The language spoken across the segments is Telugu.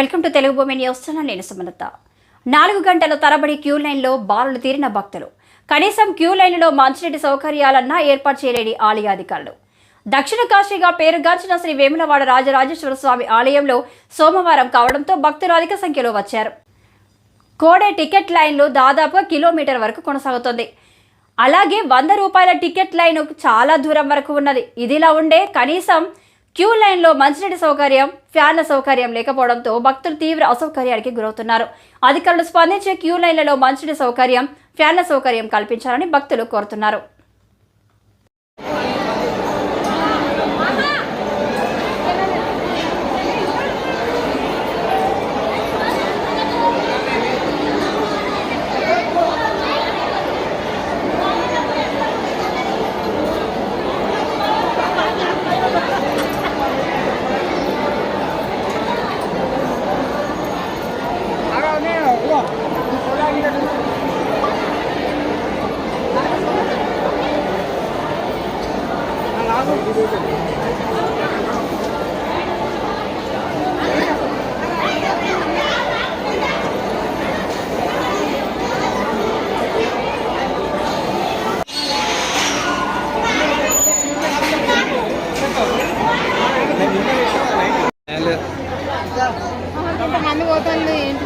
వెల్కమ్ టు తెలుగు భూమి న్యూస్ నేను సుమలత నాలుగు గంటల తరబడి క్యూ లైన్లో బారులు తీరిన భక్తులు. కనీసం క్యూ లైన్లో మంచినీటి సౌకర్యాలన్నా ఏర్పాటు చేయలేని ఆలయ అధికారులు. దక్షిణ కాశీగా పేరుగాంచిన శ్రీ వేములవాడ రాజరాజేశ్వర స్వామి ఆలయంలో సోమవారం కావడంతో భక్తులు అధిక సంఖ్యలో వచ్చారు. కోడే టికెట్ లైన్లు దాదాపుగా కిలోమీటర్ వరకు కొనసాగుతుంది. అలాగే వంద రూపాయల టికెట్ లైన్ చాలా దూరం వరకు ఉన్నది. ఇదిలా ఉండే కనీసం క్యూ లైన్లో మంచినీటి సౌకర్యం ఫ్యాన్ల సౌకర్యం లేకపోవడంతో భక్తులు తీవ్ర అసౌకర్యానికి గురవుతున్నారు. అధికారులు స్పందించే క్యూ లైన్లలో మంచినీటి సౌకర్యం ఫ్యాన్ల సౌకర్యం కల్పించాలని భక్తులు కోరుతున్నారు. పోతుంది ఏంటి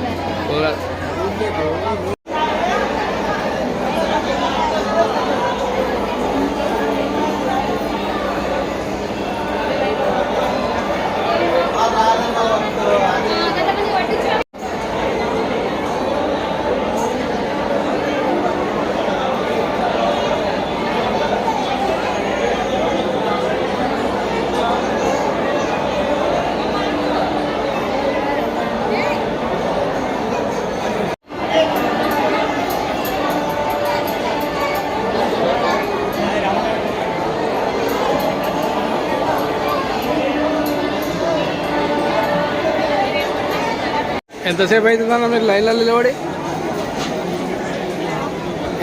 ఎంతసేపు అవుతుందన్న మీరు లైన్లో నిలబడి?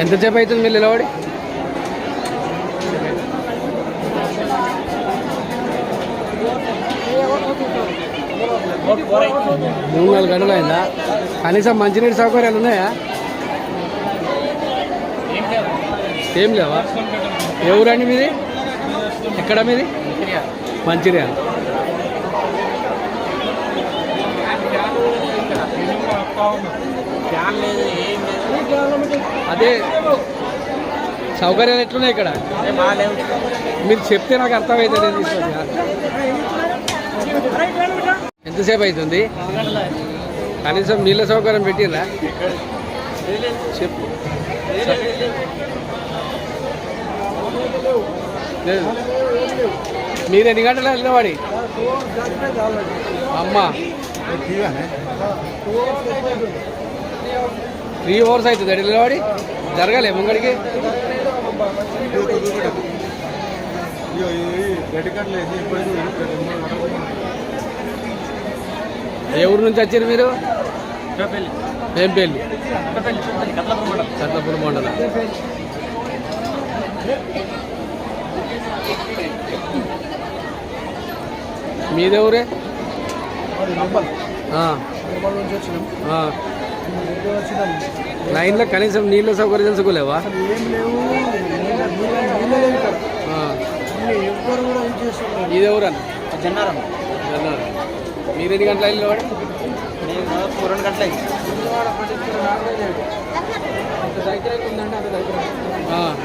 ఎంతసేపు అవుతుంది మీరు నిలబడి? మూడు నాలుగు గంటలు అయిందా? కనీసం మంచినీటి సౌకర్యాలు ఉన్నాయా? ఏం లేవా? ఏ ఊరండి మీది? ఎక్కడ మీది? మంచిర్యాల. అదే సౌకర్యాలు ఎట్లున్నాయి ఇక్కడ? మీరు చెప్తే నాకు నేను తీసుకొచ్చా ఎంతసేపు అవుతుంది? కనీసం నీళ్ళ సౌకర్యం పెట్టిర్రా? చెప్పు. లేదు. మీరు ఎన్ని గంటలు వెళ్ళినవాడి అమ్మా. త్రీ అవర్స్ అవుతుంది. వెళ్ళినవాడి జరగాలి ముంగడికి. ఏ ఊరు నుంచి వచ్చారు మీరు? ఏం పెళ్ళి కట్లపూర్ మండలం. మీదే ఊరే? ఆ. ఆ. లైన్లో కనీసం నీళ్ళ సౌకర్యం తెలుసుకోలేవా ఏం లేవు. నీళ్ళ- నీళ్ళ- నీళ్ళ లేవు ఇక్కడ. ఆ. నీళ్ళు ఎవ్వరు కూడా ఏం చేస్తున్నారు మీదే ఊరన్న జన్నారం. అన్నారు మీరు ఎన్ని గంటల లైన్లో వాడి? నేను రెండు గంటలకి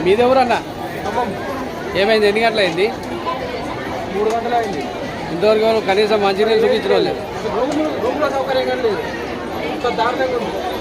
మీదే ఊరన్న ఏమైంది? ఎన్ని గంటలు అయింది మూడు గంటలు అయింది. ఇంతవరకు కనీసం మంచినీళ్ళు చూపించడం లేదు. దారుణంగా ఉంది.